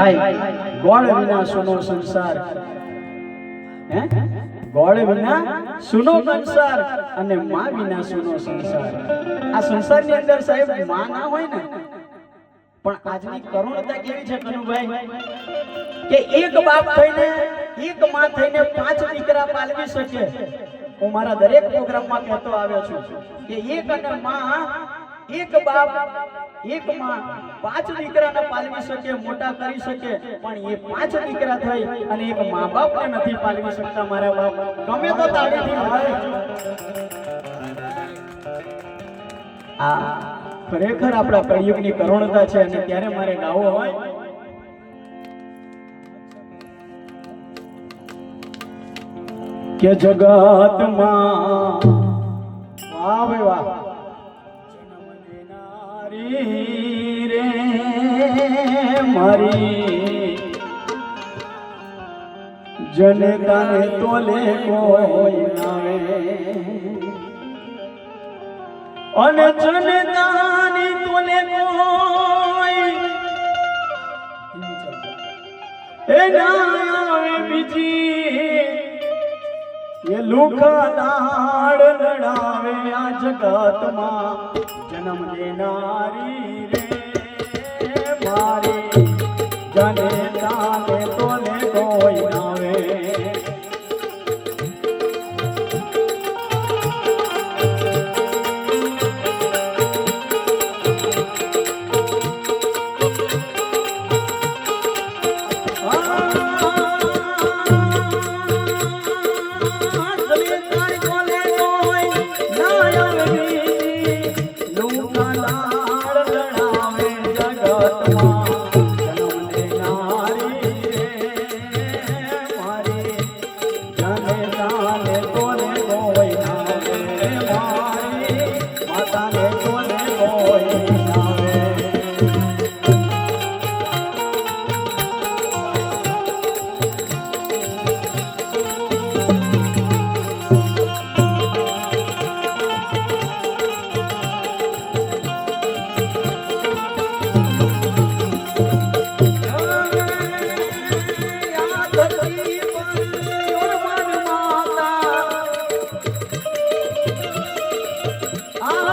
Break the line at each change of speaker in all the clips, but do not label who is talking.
ભાઈ ગોળ વિના સુનો સંસાર. ગોળ વિના સુનો સંસાર અને માં વિના સુનો સંસાર. આ સંસારની અંદર સાહેબમાં ના હોય ને, પણ આજની કરુણતા કેવી છે કનુભાઈ? કે એક બાપ થઈને, એક માં થઈને પાંચ દીકરા પાલવી શકે? હું મારા દરેક પ્રોગ્રામમાં કહેતો આવ્યો છું કે એક અને માં એક બાપ, એક માં. પાંચ દીકરાને પાલવી શકે, મોટા કરી શકે, પણ એ પાંચ દીકરા થઈ અને એક મા બાપને નથી પાલવી શકતા મારા બાપ. ગમે તો તાળીથી. આ ખરેખર આપણા કળિયુગની કરુણતા છે અને ત્યારે મારે ગાવો હોય. કે જગતમાં વાહ ભાઈ વાહ મારી જનતાને તોલે કોઈ નાવે અને જનતાની તોલે કોઈ એ આવે બીજી એ લુખા લાડ લડાવે આ જગતમાં જન્મ દેનારી રે મારી. चले जाने तो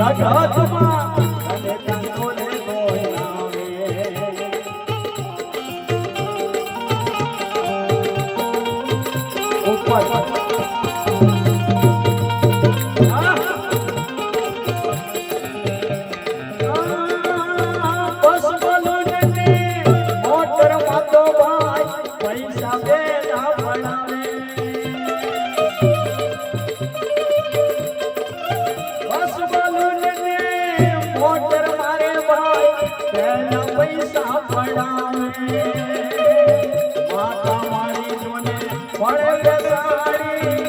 નાવે જગતમાં What is the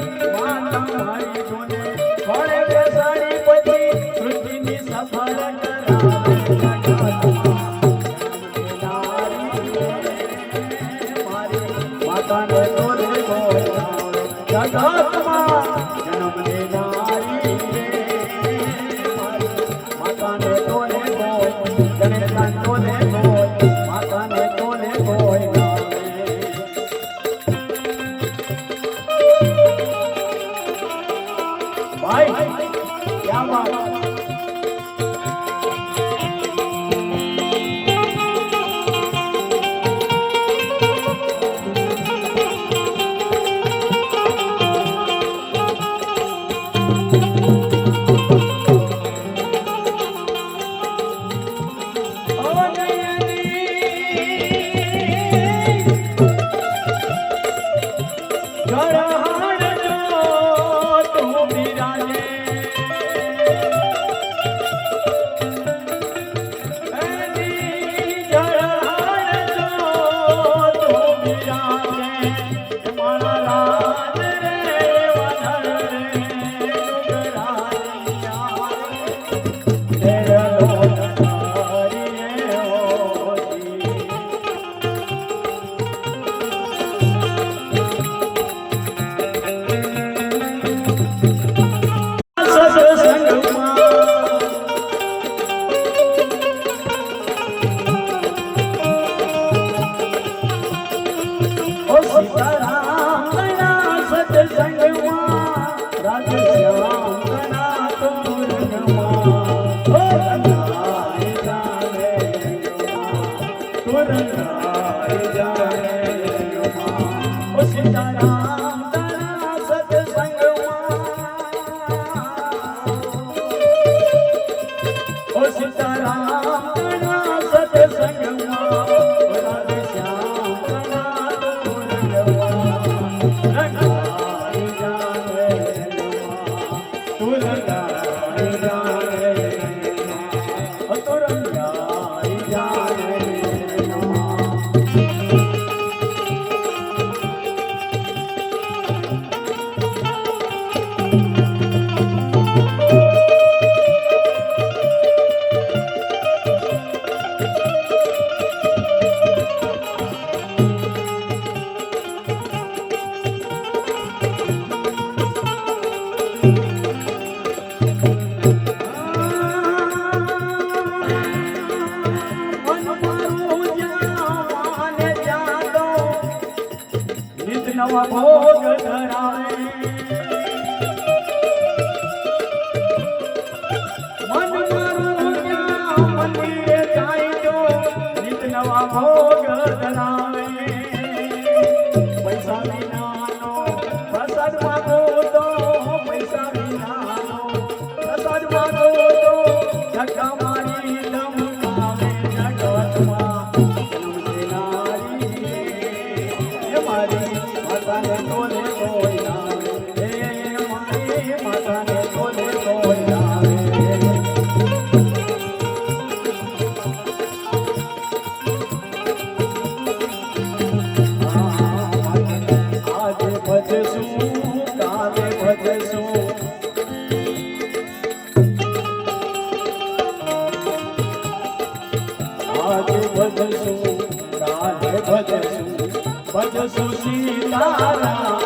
Got it. तुलना નવ ભોગ ધરાવે. ભજ સુશીલા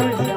Thank you.